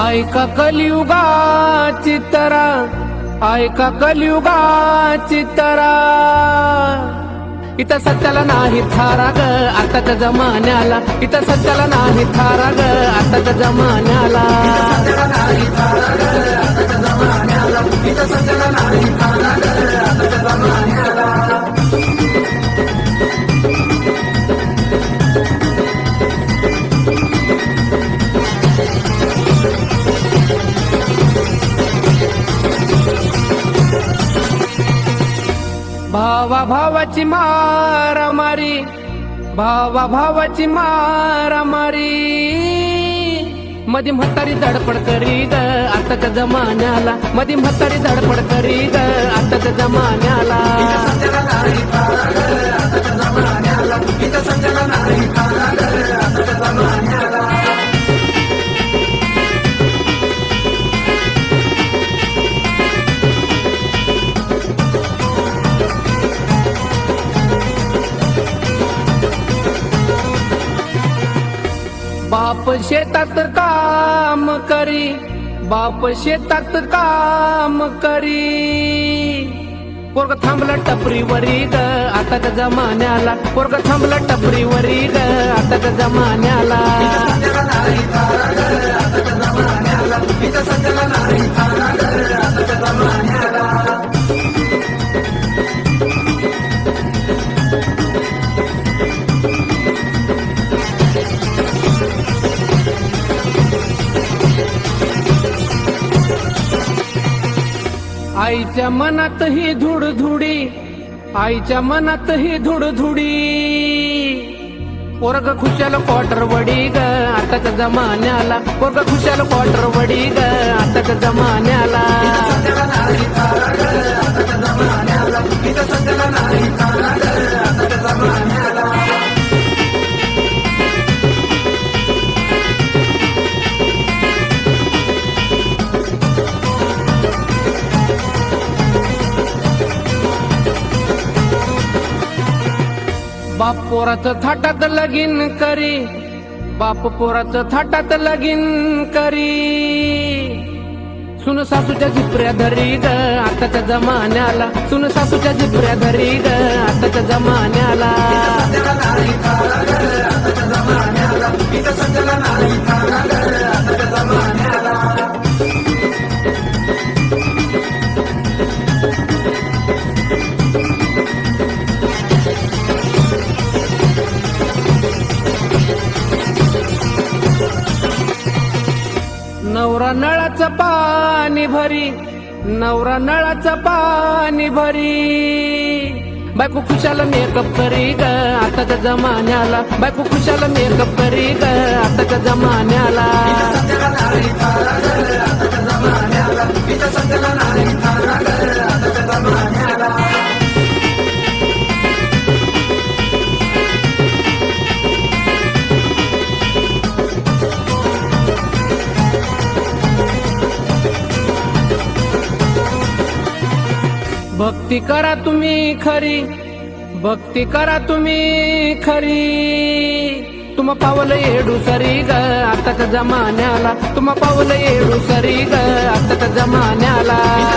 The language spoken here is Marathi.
ऐका कलियुगाची तरा ऐका कलियुगाची तरा. इथं सत्याला नाही थारा ग आताच्या जमान्याला. इथं सत्याला नाही थारा ग आताच्या जमान्याला. भावा भावाची मारामारी भावा भावाची मारामारी मधी म्हातारी धडपड करी ग आताच्या जमान्याला. मधी म्हातारी धडपड करी ग आताच्या जमान्याला. बाप शेतात काम करी बाप शेतात काम करी. पोरग थांबलं टपरीवरी ग आताच्या जमान्याला. पोरग थांबलं टपरीवरी ग आताच्या जमान्याला. आईच्या मनात ही धुडधुडी आईच्या मनात ही धुडधुडी. पोरग खुशाल क्वार्टर वडी ग आताच्या जमान्याला. पोरग खुशाल क्वार्टर वडी ग आताच्या जमान्याला. बाप पोराचं थाटात लगीन करी. बाप पोराचं थाटात लगीन करी. सुन सासूच्या झिपऱ्या धरी ग आताच्या जमान्याला. सुन सासूच्या झिपऱ्या धरी ग आताच्या जमान्याला. नवरा नळाचं पाणी भरी नवरा नळाचं पाणी भरी. बायको खुशाला मेकअप करी ग आताच्या जमान्याला. बायको खुशाला मेकअप करी ग आताच्या जमान्याला. भक्ती करा तुम्ही खरी. भक्ती करा तुम्ही खरी. तुम पावलं येडू सरी ग आता जमान्याला. तुम पावलं येडू सरी ग आता जमान्याला.